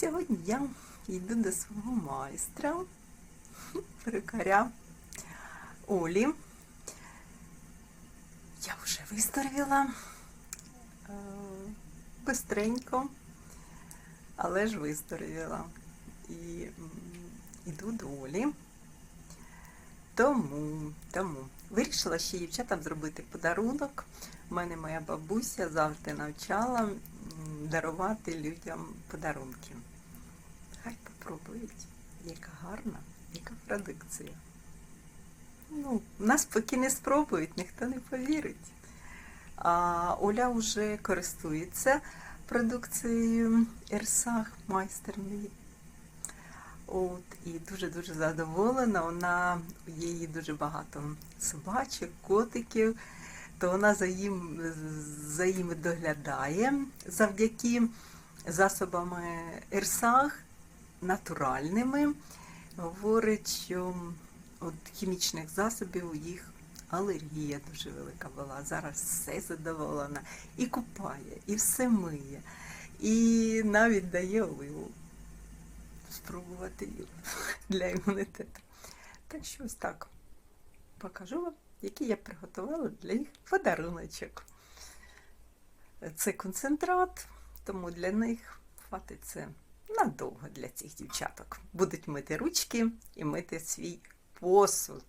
Сьогодні я йду до свого майстра, перукаря Олі. Я вже виздоровіла е, бистренько, але ж виздоровіла. І йду до Олі. Тому, тому вирішила ще дівчатам зробити подарунок. У мене моя бабуся завжди навчала дарувати людям подарунки. Хай попробують, яка гарна, яка продукція. Ну, нас поки не спробують, ніхто не повірить. А Оля вже користується продукцією Ерсах майстер мій. От, і дуже-дуже задоволена. Вона її дуже багато собачок, котиків, то вона за їм, за їми доглядає завдяки засобами Ерсах натуральними. Говорить, що от хімічних засобів їх алергія дуже велика була. Зараз все задоволена. І купає, і все миє, і навіть дає оливу спробувати для імунітету. Так що ось так покажу вам, який я приготувала для них подаруночок. Це концентрат, тому для них хватить це надовго для цих дівчаток. Будуть мити ручки і мити свій посуд.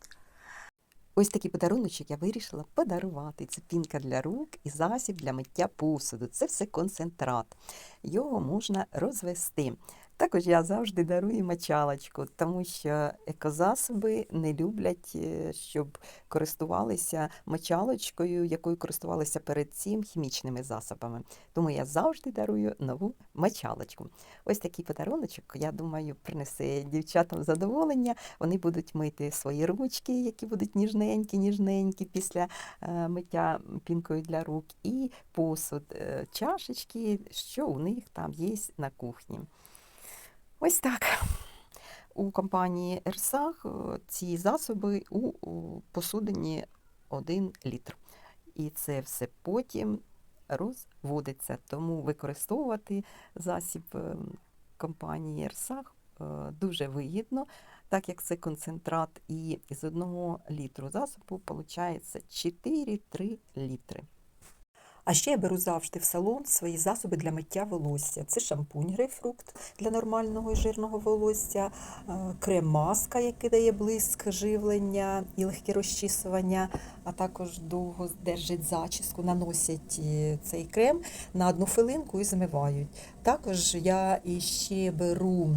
Ось такий подаруночок я вирішила подарувати. Це пінка для рук і засіб для миття посуду. Це все концентрат. Його можна розвести. Також я завжди дарую мочалочку, тому що екозасоби не люблять, е, щоб користувалися мочалочкою, якою користувалися перед цим хімічними засобами. Тому я завжди дарую нову мочалочку. Ось такий подаруночок, я думаю, принесе дівчатам задоволення. Вони будуть мити свої ручки, які будуть ніжненькі, ніжненькі після е, миття пінкою для рук, і посуд, е, чашечки, що у них там є на кухні. Ось так. У компанії Ерсах ці засоби у посудині 1 літр. І це все потім розводиться. Тому використовувати засіб е, компанії Ерсах дуже вигідно, так як це концентрат, і з 1 літру засобу виходить 4-3 літри. А ще я беру завжди в салон свої засоби для миття волосся. Це шампунь грейпфрукт для нормального і жирного волосся, е, крем-маска, який дає блиск живлення і легке розчісування, а також довго держить зачіску, наносять е, цей крем на одну хвилинку і змивають. Також я іще беру.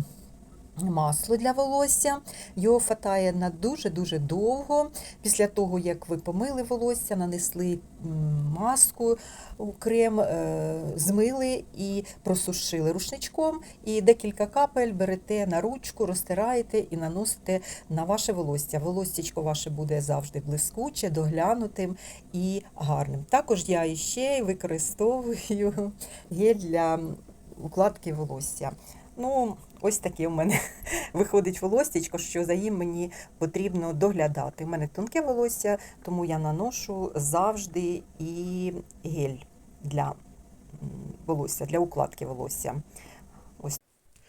Масло для волосся, його хватає на дуже-дуже довго. Після того, як ви помили волосся, нанесли маску у крем, е, змили і просушили рушничком. І декілька капель берете на ручку, розтираєте і наносите на ваше волосся. Волоссячко ваше буде завжди блискуче, доглянутим і гарним. Також я іще використовую гель для укладки волосся. Ну, ось таке у мене виходить волостячко, що за їм мені потрібно доглядати. У мене тонке волосся, тому я наношу завжди і гель для волосся, для укладки волосся.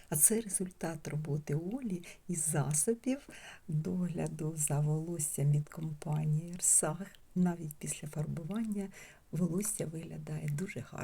А це результат роботи Олі і засобів догляду за волоссям від компанії Ерсах. Навіть після фарбування волосся виглядає дуже гарно.